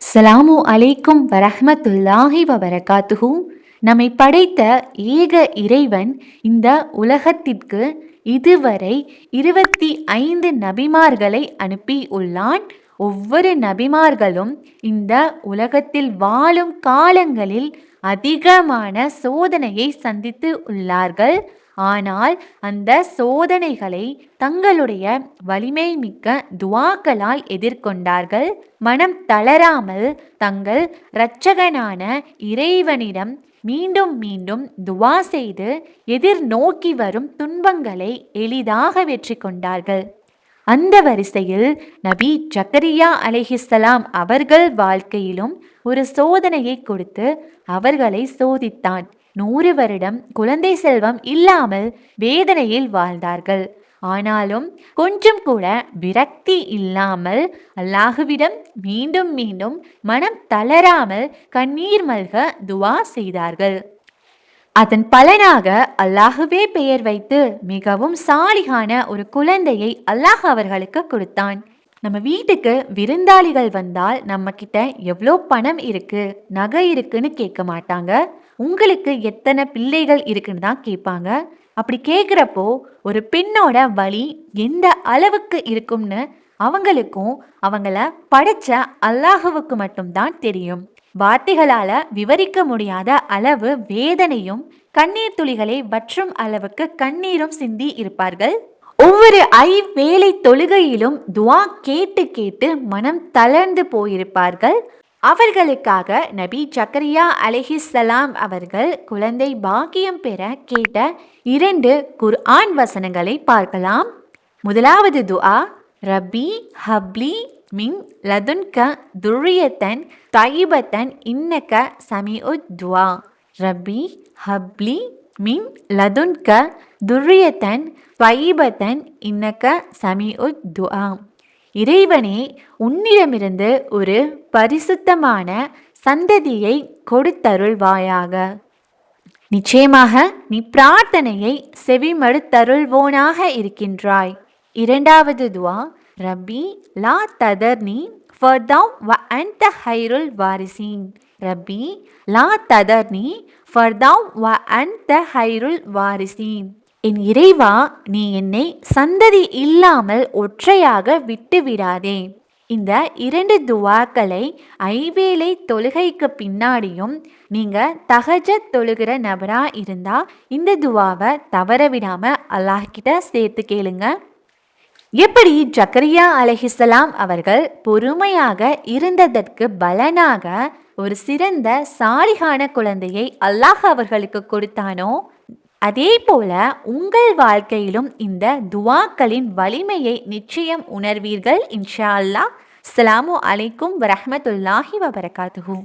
சலாமு அலைக்கும் வரஹமத்துல்லாஹி வபரகாத்துஹு. நம்மை படைத்த ஏக இறைவன் இந்த உலகத்திற்கு இதுவரை இருபத்தி ஐந்து நபிமார்களை அனுப்பி உள்ளான். ஒவ்வொரு நபிமார்களும் இந்த உலகத்தில் வாழும் காலங்களில் அதிகமான சோதனையை சந்தித்து உள்ளார்கள். ஆனால் அந்த சோதனைகளை தங்களுடைய வலிமை மிக்க துவாக்களால் எதிர்கொண்டார்கள். மனம் தளராமல் தங்கள் இரட்சகனான இறைவனிடம் மீண்டும் மீண்டும் துவா செய்து எதிர்நோக்கி வரும் துன்பங்களை எளிதாக வெற்றி கொண்டார்கள். அந்த வரிசையில் நபி ஜக்கரியா அலைஹிஸ்ஸலாம் அவர்கள் வாழ்க்கையிலும் ஒரு சோதனையை கொடுத்து அவர்களை சோதித்தான். நூறு வருடம் குழந்தை செல்வம் இல்லாமல் வேதனையில் வாழ்ந்தார்கள். ஆனாலும் கொஞ்சம் கூட விரக்தி இல்லாமல் அல்லாஹுவிடம் மீண்டும் மீண்டும் மனம் தளராமல் கண்ணீர் மல்க துவா செய்தார்கள். அதன் பலனாக அல்லாஹுவே பெயர் வைத்து மிகவும் சாலிகான ஒரு குழந்தையை அல்லாஹ் அவர்களுக்கு கொடுத்தான். நம்ம வீட்டுக்கு விருந்தாளிகள் வந்தால் நம்ம கிட்ட எவ்வளோ பணம் இருக்கு நகை இருக்குன்னு கேட்க மாட்டாங்க. உங்களுக்கு எத்தனை பிள்ளைகள் இருக்குன்னு தான் கேட்பாங்க. அப்படி கேட்குறப்போ ஒரு பெண்ணோட வழி எந்த அளவுக்கு இருக்கும்னு அவங்களுக்கும் அவங்கள படைச்ச அல்லாஹுவுக்கு மட்டும்தான் தெரியும். வார்த்தைகளால விவரிக்க முடியாத அளவு வேதனையும் கண்ணீர் துளிகளை வற்றும் அளவுக்கு கண்ணீரும் சிந்தி இருப்பார்கள். ஒவ்வொரு ஐ வேலை தொழுகையிலும் துவா கேட்டு கேட்டு மனம் தளர்ந்து போயிருப்பார்கள். அவர்களுக்காக நபி ஜக்கரியா அலிஹிசலாம் அவர்கள் குழந்தை பாக்கியம் பெற கேட்ட இரண்டு குர்ஆன் வசனங்களை பார்க்கலாம். முதலாவது துஆ ரபி ஹப்லி மின் லதுன்க துரியத்தன் தைபத்தன் இன்னக்க சமிஉத் துவா. ரபி ஹப்லி மின் லதுன்க துரியத்தன் தைபத்தன் இன்னக்க சமிஉத் துஆ. இறைவனே உன்னிடமிருந்து ஒரு பரிசுத்தமான சந்ததியை கொடுத்தருள்வாயாக. நிச்சயமாக நீ பிரார்த்தனையை செவிமடுத்தருள்வோனாக இருக்கின்றாய். இரண்டாவது துவா ரப்பி லா ததர்னி ஃபர்தவ் வ த ஹைருல் வாரிசீன். ரப்பி லா ததர்னி ஃபர்தவ் வ த ஹைருல் வாரிசீன். என் இறைவா நீ என்னை சந்ததி இல்லாமல் ஒற்றையாக விட்டுவிடாதே. இந்த இரண்டு துவாக்களை ஐவேளை தொழுகைக்கு பின்னாடியும் நீங்க தகஜ தொழுகிற நபரா இருந்தா இந்த துவாவை தவற விடாம அல்லாஹ்கிட்ட சேர்த்து கேளுங்க. எப்படி ஜக்கரியா அலஹிசலாம் அவர்கள் பொறுமையாக இருந்ததற்கு பலனாக ஒரு சிறந்த சாலிகான குழந்தையை அல்லாஹ் அவர்களுக்கு கொடுத்தானோ அதே போல உங்கள் வாழ்க்கையிலும் இந்த துவாக்களின் வலிமையை நிச்சயம் உணர்வீர்கள் இன்ஷா அல்லா அஸ்ஸலாமு அலைக்கும் வரமத்துல்லாஹி வபரகாத்துஹூ.